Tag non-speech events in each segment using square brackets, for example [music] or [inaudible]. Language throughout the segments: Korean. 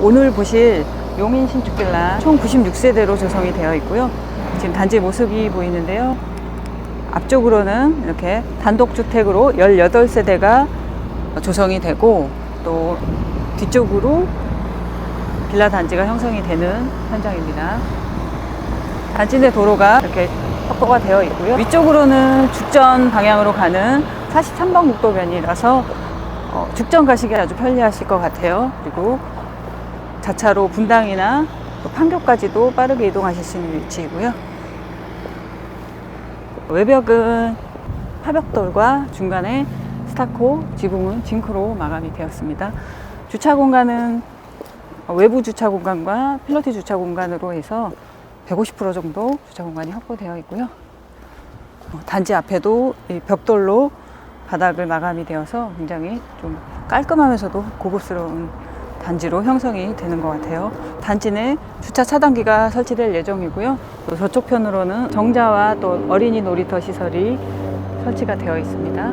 오늘 보실 용인 신축빌라 총 96세대로 조성이 되어 있고요. 지금 단지 모습이 보이는데요. 앞쪽으로는 이렇게 단독주택으로 18세대가 조성이 되고 또 뒤쪽으로 빌라 단지가 형성이 되는 현장입니다. 단지 내 도로가 이렇게 확보가 되어 있고요. 위쪽으로는 죽전 방향으로 가는 43번 국도변이라서 어, 죽전 가시기 아주 편리하실 것 같아요. 그리고 자차로 분당이나 또 판교까지도 빠르게 이동하실 수 있는 위치이고요. 외벽은 화벽돌과 중간에 스타코, 지붕은 징크로 마감이 되었습니다. 주차 공간은 외부 주차 공간과 필로티 주차 공간으로 해서 150% 정도 주차 공간이 확보되어 있고요. 어, 단지 앞에도 이 벽돌로 바닥을 마감이 되어서 굉장히 좀 깔끔하면서도 고급스러운 단지로 형성이 되는 것 같아요. 단지 내 주차 차단기가 설치될 예정이고요. 또 저쪽 편으로는 정자와 또 어린이 놀이터 시설이 설치가 되어 있습니다.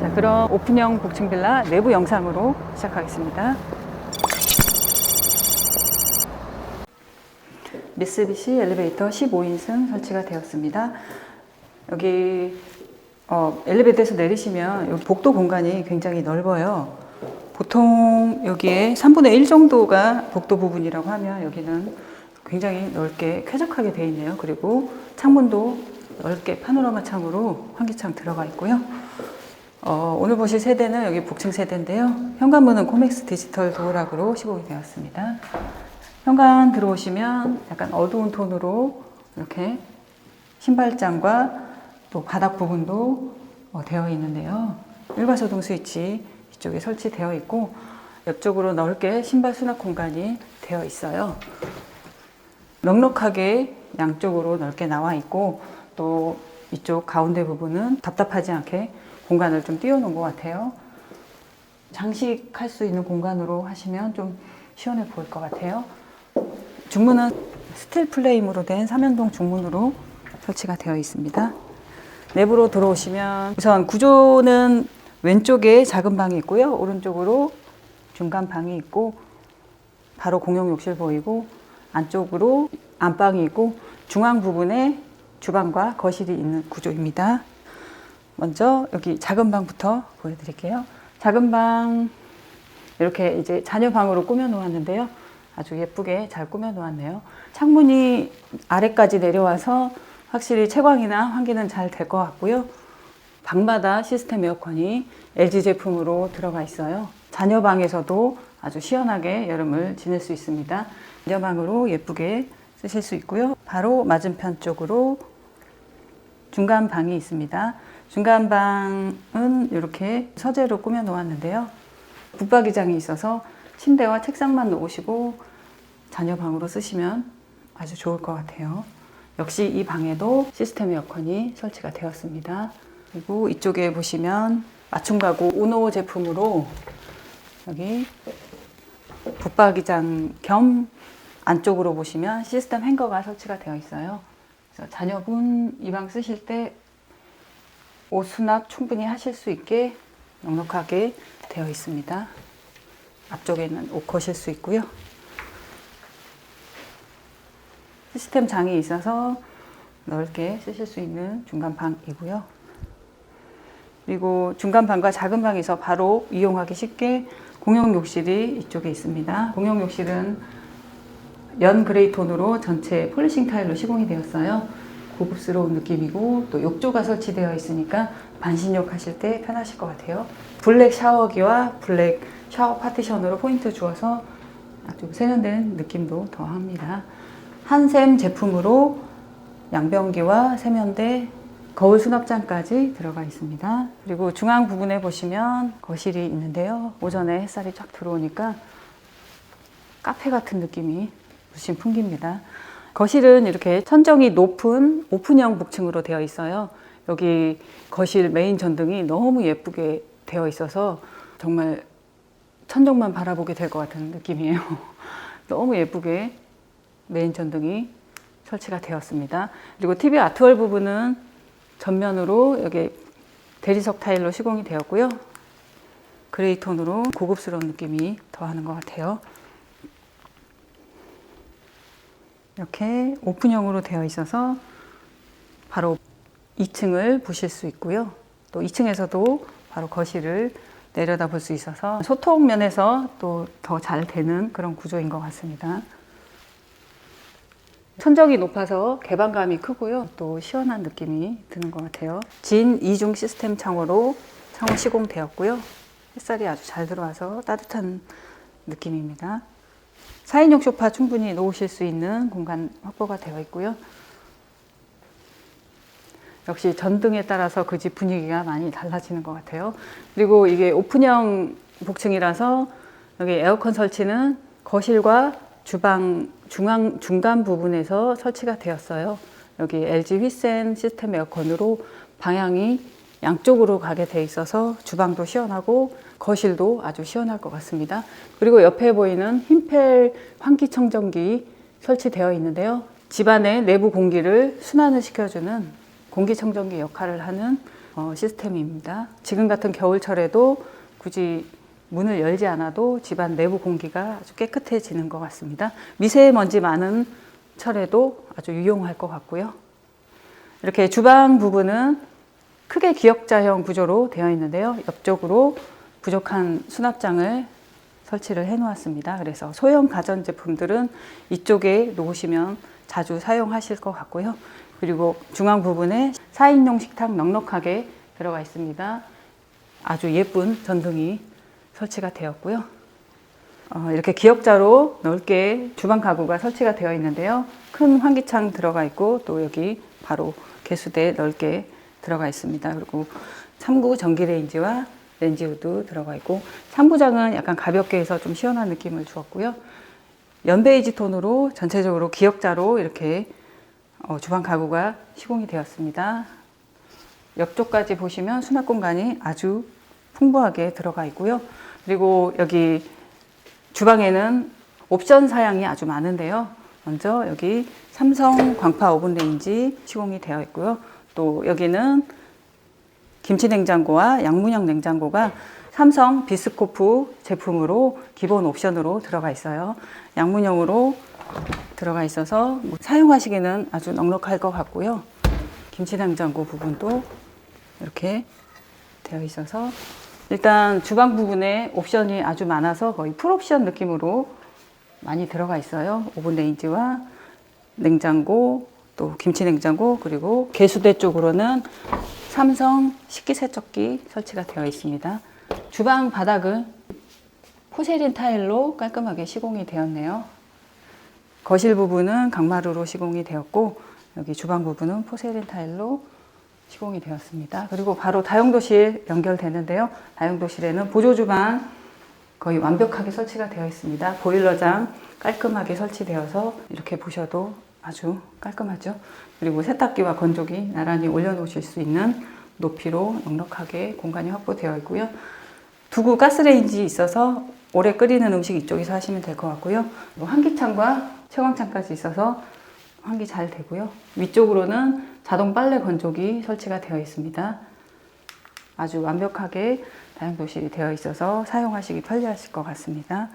자, 그럼 오픈형 복층 빌라 내부 영상으로 시작하겠습니다. 미쓰비시 엘리베이터 15인승 설치가 되었습니다. 여기 어, 엘리베이터에서 내리시면 여기 복도 공간이 굉장히 넓어요. 보통 여기에 3분의 1 정도가 복도 부분이라고 하면 여기는 굉장히 넓게 쾌적하게 되어 있네요. 그리고 창문도 넓게 파노라마 창으로 환기창 들어가 있고요. 어, 오늘 보실 세대는 여기 복층 세대인데요. 현관문은 코맥스 디지털 도어락으로 시공이 되었습니다. 현관 들어오시면 약간 어두운 톤으로 이렇게 신발장과 또 바닥 부분도 어, 되어 있는데요. 일괄소등 스위치 이쪽에 설치되어 있고 옆쪽으로 넓게 신발 수납 공간이 되어 있어요. 넉넉하게 양쪽으로 넓게 나와 있고 또 이쪽 가운데 부분은 답답하지 않게 공간을 좀 띄워놓은 것 같아요. 장식할 수 있는 공간으로 하시면 좀 시원해 보일 것 같아요. 중문은 스틸 플레임으로 된 삼연동 중문으로 설치가 되어 있습니다. 내부로 들어오시면 우선 구조는 왼쪽에 작은 방이 있고요. 오른쪽으로 중간 방이 있고 바로 공용 욕실 보이고 안쪽으로 안방이 있고 중앙 부분에 주방과 거실이 있는 구조입니다. 먼저 여기 작은 방부터 보여드릴게요. 작은 방 이렇게 이제 자녀 방으로 꾸며 놓았는데요. 아주 예쁘게 잘 꾸며 놓았네요. 창문이 아래까지 내려와서 확실히 채광이나 환기는 잘 될 것 같고요. 방마다 시스템 에어컨이 LG 제품으로 들어가 있어요. 자녀 방에서도 아주 시원하게 여름을 지낼 수 있습니다. 자녀 방으로 예쁘게 쓰실 수 있고요. 바로 맞은편 쪽으로 중간 방이 있습니다. 중간 방은 이렇게 서재로 꾸며 놓았는데요. 붙박이장이 있어서 침대와 책상만 놓으시고 자녀 방으로 쓰시면 아주 좋을 것 같아요. 역시 이 방에도 시스템 에어컨이 설치가 되었습니다. 그리고 이쪽에 보시면 맞춤 가구 우노 제품으로 여기 붙박이장 겸 안쪽으로 보시면 시스템 행거가 설치가 되어 있어요. 그래서 자녀분 이 방 쓰실 때 옷 수납 충분히 하실 수 있게 넉넉하게 되어 있습니다. 앞쪽에는 옷 거실 수 있고요. 시스템 장이 있어서 넓게 쓰실 수 있는 중간 방이고요. 그리고 중간 방과 작은 방에서 바로 이용하기 쉽게 공용 욕실이 이쪽에 있습니다. 공용 욕실은 연 그레이 톤으로 전체 폴리싱 타일로 시공이 되었어요. 고급스러운 느낌이고 또 욕조가 설치되어 있으니까 반신욕 하실 때 편하실 것 같아요. 블랙 샤워기와 블랙 샤워 파티션으로 포인트 주어서 아주 세련된 느낌도 더합니다. 한샘 제품으로 양변기와 세면대, 거울 수납장까지 들어가 있습니다. 그리고 중앙 부분에 보시면 거실이 있는데요. 오전에 햇살이 쫙 들어오니까 카페 같은 느낌이 무심 풍깁니다. 거실은 이렇게 천정이 높은 오픈형 복층으로 되어 있어요. 여기 거실 메인 전등이 너무 예쁘게 되어 있어서 정말 천정만 바라보게 될 것 같은 느낌이에요. [laughs] 너무 예쁘게 메인 전등이 설치가 되었습니다. 그리고 TV 아트월 부분은 전면으로 여기 대리석 타일로 시공이 되었고요. 그레이 톤으로 고급스러운 느낌이 더하는 것 같아요. 이렇게 오픈형으로 되어 있어서 바로 2층을 보실 수 있고요. 또 2층에서도 바로 거실을 내려다 볼 수 있어서 소통 면에서 또 더 잘 되는 그런 구조인 것 같습니다. 천정이 높아서 개방감이 크고요. 또 시원한 느낌이 드는 것 같아요. 진 이중 시스템 창호로 창호 시공되었고요. 햇살이 아주 잘 들어와서 따뜻한 느낌입니다. 4인용 소파 충분히 놓으실 수 있는 공간 확보가 되어 있고요. 역시 전등에 따라서 그 집 분위기가 많이 달라지는 것 같아요. 그리고 이게 오픈형 복층이라서 여기 에어컨 설치는 거실과 주방 중앙 중간 부분에서 설치가 되었어요. 여기 LG 휘센 시스템 에어컨으로 방향이 양쪽으로 가게 돼 있어서 주방도 시원하고 거실도 아주 시원할 것 같습니다. 그리고 옆에 보이는 흰펠 환기청정기 설치되어 있는데요. 집안의 내부 공기를 순환을 시켜주는 공기청정기 역할을 하는 어, 시스템입니다. 지금 같은 겨울철에도 굳이 문을 열지 않아도 집안 내부 공기가 아주 깨끗해지는 것 같습니다. 미세먼지 많은 철에도 아주 유용할 것 같고요. 이렇게 주방 부분은 크게 기역자형 구조로 되어 있는데요. 옆쪽으로 부족한 수납장을 설치를 해 놓았습니다. 그래서 소형 가전 제품들은 이쪽에 놓으시면 자주 사용하실 것 같고요. 그리고 중앙 부분에 4인용 식탁 넉넉하게 들어가 있습니다. 아주 예쁜 전등이 설치가 되었고요. 어, 이렇게 기역자로 넓게 주방 가구가 설치가 되어 있는데요. 큰 환기창 들어가 있고 또 여기 바로 개수대 넓게 들어가 있습니다. 그리고 참구 전기레인지와 렌지우드 들어가 있고 참부장은 약간 가볍게 해서 좀 시원한 느낌을 주었고요. 연베이지 톤으로 전체적으로 기역자로 이렇게 어, 주방 가구가 시공이 되었습니다. 옆쪽까지 보시면 수납 공간이 아주 풍부하게 들어가 있고요. 그리고 여기 주방에는 옵션 사양이 아주 많은데요. 먼저 여기 삼성 광파 오븐 레인지 시공이 되어 있고요. 또 여기는 김치 냉장고와 양문형 냉장고가 삼성 비스코프 제품으로 기본 옵션으로 들어가 있어요. 양문형으로 들어가 있어서 뭐 사용하시기는 아주 넉넉할 것 같고요. 김치 냉장고 부분도 이렇게 되어 있어서 일단 주방 부분에 옵션이 아주 많아서 거의 풀옵션 느낌으로 많이 들어가 있어요. 오븐 레인지와 냉장고, 또 김치 냉장고, 그리고 개수대 쪽으로는 삼성 식기세척기 설치가 되어 있습니다. 주방 바닥은 포세린 타일로 깔끔하게 시공이 되었네요. 거실 부분은 강마루로 시공이 되었고 여기 주방 부분은 포세린 타일로 시공이 되었습니다. 그리고 바로 다용도실 연결되는데요. 다용도실에는 보조주방 거의 완벽하게 설치가 되어 있습니다. 보일러장 깔끔하게 설치되어서 이렇게 보셔도 아주 깔끔하죠. 그리고 세탁기와 건조기 나란히 올려놓으실 수 있는 높이로 넉넉하게 공간이 확보되어 있고요. 두구 가스레인지 있어서 오래 끓이는 음식 이쪽에서 하시면 될 것 같고요. 그리고 환기창과 채광창까지 있어서 환기 잘 되고요. 위쪽으로는 자동 빨래 건조기 설치가 되어 있습니다. 아주 완벽하게 다용도실이 되어 있어서 사용하시기 편리하실 것 같습니다.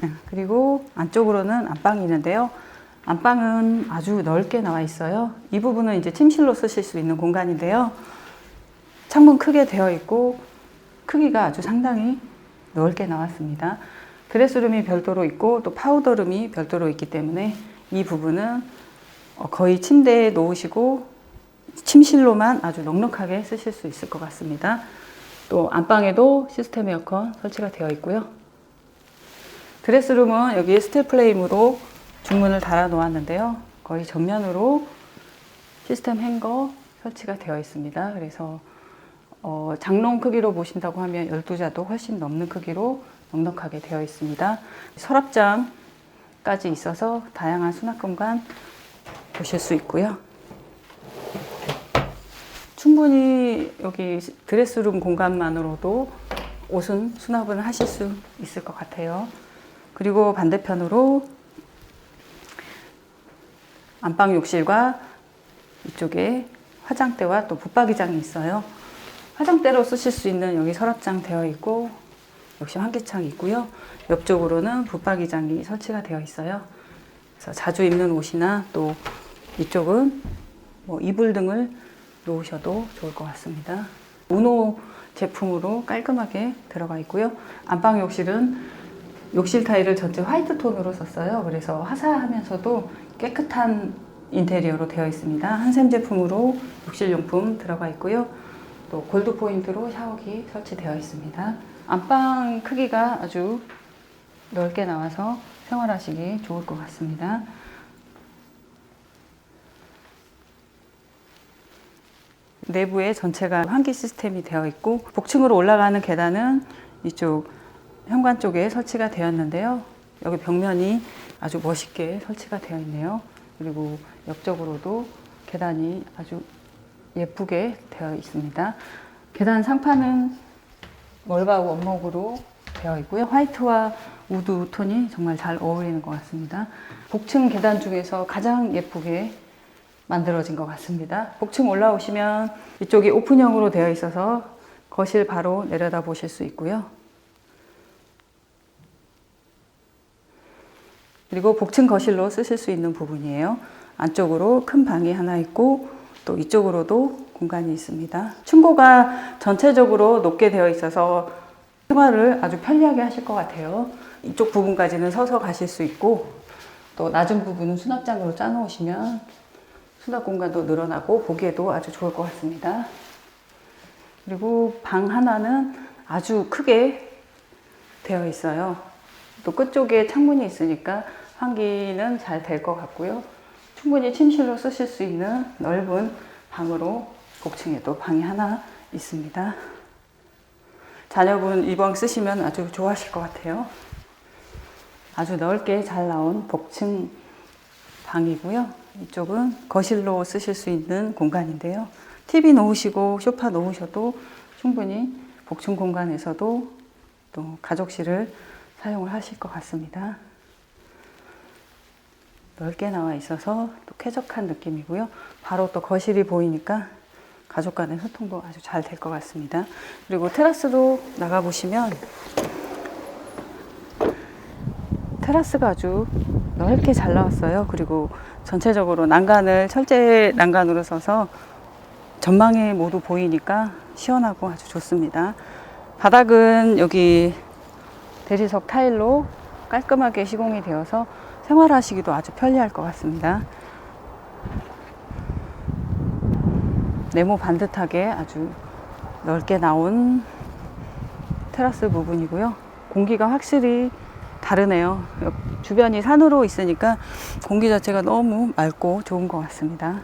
네, 그리고 안쪽으로는 안방이 있는데요. 안방은 아주 넓게 나와 있어요. 이 부분은 이제 침실로 쓰실 수 있는 공간인데요. 창문 크게 되어 있고 크기가 아주 상당히 넓게 나왔습니다. 드레스룸이 별도로 있고 또 파우더룸이 별도로 있기 때문에 이 부분은 어, 거의 침대에 놓으시고 침실로만 아주 넉넉하게 쓰실 수 있을 것 같습니다. 또 안방에도 시스템 에어컨 설치가 되어 있고요. 드레스룸은 여기 스틸 프레임으로 중문을 달아 놓았는데요. 거의 전면으로 시스템 행거 설치가 되어 있습니다. 그래서 어, 장롱 크기로 보신다고 하면 12자도 훨씬 넘는 크기로 넉넉하게 되어 있습니다. 서랍장까지 있어서 다양한 수납 공간 보실 수 있고요. 충분히 여기 드레스룸 공간만으로도 옷은 수납을 하실 수 있을 것 같아요. 그리고 반대편으로 안방 욕실과 이쪽에 화장대와 또 붙박이장이 있어요. 화장대로 쓰실 수 있는 여기 서랍장 되어 있고 역시 환기창이 있고요. 옆쪽으로는 붙박이장이 설치가 되어 있어요. 그래서 자주 입는 옷이나 또 이쪽은 뭐 이불 등을 놓으셔도 좋을 것 같습니다. 우노 제품으로 깔끔하게 들어가 있고요. 안방 욕실은 욕실 타일을 전체 화이트 톤으로 썼어요. 그래서 화사하면서도 깨끗한 인테리어로 되어 있습니다. 한샘 제품으로 욕실 용품 들어가 있고요. 또 골드 포인트로 샤워기 설치되어 있습니다. 안방 크기가 아주 넓게 나와서 생활하시기 좋을 것 같습니다. 내부에 전체가 환기 시스템이 되어 있고 복층으로 올라가는 계단은 이쪽 현관 쪽에 설치가 되었는데요. 여기 벽면이 아주 멋있게 설치가 되어 있네요. 그리고 옆쪽으로도 계단이 아주 예쁘게 되어 있습니다. 계단 상판은 멀바우 원목으로 되어 있고요. 화이트와 우드 톤이 정말 잘 어울리는 것 같습니다. 복층 계단 중에서 가장 예쁘게 만들어진 것 같습니다. 복층 올라오시면 이쪽이 오픈형으로 되어 있어서 거실 바로 내려다 보실 수 있고요. 그리고 복층 거실로 쓰실 수 있는 부분이에요. 안쪽으로 큰 방이 하나 있고 또 이쪽으로도 공간이 있습니다. 층고가 전체적으로 높게 되어 있어서 생활을 아주 편리하게 하실 것 같아요. 이쪽 부분까지는 서서 가실 수 있고 또 낮은 부분은 수납장으로 짜놓으시면 수납 공간도 늘어나고 보기에도 아주 좋을 것 같습니다. 그리고 방 하나는 아주 크게 되어 있어요. 또 끝쪽에 창문이 있으니까 환기는 잘 될 것 같고요. 충분히 침실로 쓰실 수 있는 넓은 방으로 복층에도 방이 하나 있습니다. 자녀분 이방 쓰시면 아주 좋아하실 것 같아요. 아주 넓게 잘 나온 복층 방이고요. 이쪽은 거실로 쓰실 수 있는 공간인데요. TV 놓으시고 소파 놓으셔도 충분히 복층 공간에서도 또 가족실을 사용을 하실 것 같습니다. 넓게 나와 있어서 또 쾌적한 느낌이고요. 바로 또 거실이 보이니까 가족 간의 소통도 아주 잘 될 것 같습니다. 그리고 테라스도 나가 보시면 테라스가 아주 넓게 잘 나왔어요. 그리고 전체적으로 난간을 철제 난간으로 써서 전망이 모두 보이니까 시원하고 아주 좋습니다. 바닥은 여기 대리석 타일로 깔끔하게 시공이 되어서 생활하시기도 아주 편리할 것 같습니다. 네모 반듯하게 아주 넓게 나온 테라스 부분이고요. 공기가 확실히 다르네요. 옆 주변이 산으로 있으니까 공기 자체가 너무 맑고 좋은 것 같습니다.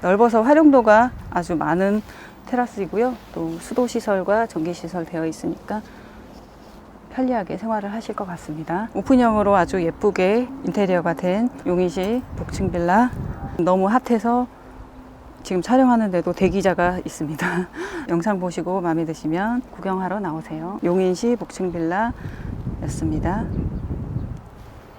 넓어서 활용도가 아주 많은 테라스이고요. 또 수도 시설과 전기 시설 되어 있으니까 편리하게 생활을 하실 것 같습니다. 오픈형으로 아주 예쁘게 인테리어가 된 용인시 복층 빌라 너무 핫해서 지금 촬영하는데도 대기자가 있습니다. [laughs] 영상 보시고 마음에 드시면 구경하러 나오세요. 용인시 복층 빌라였습니다.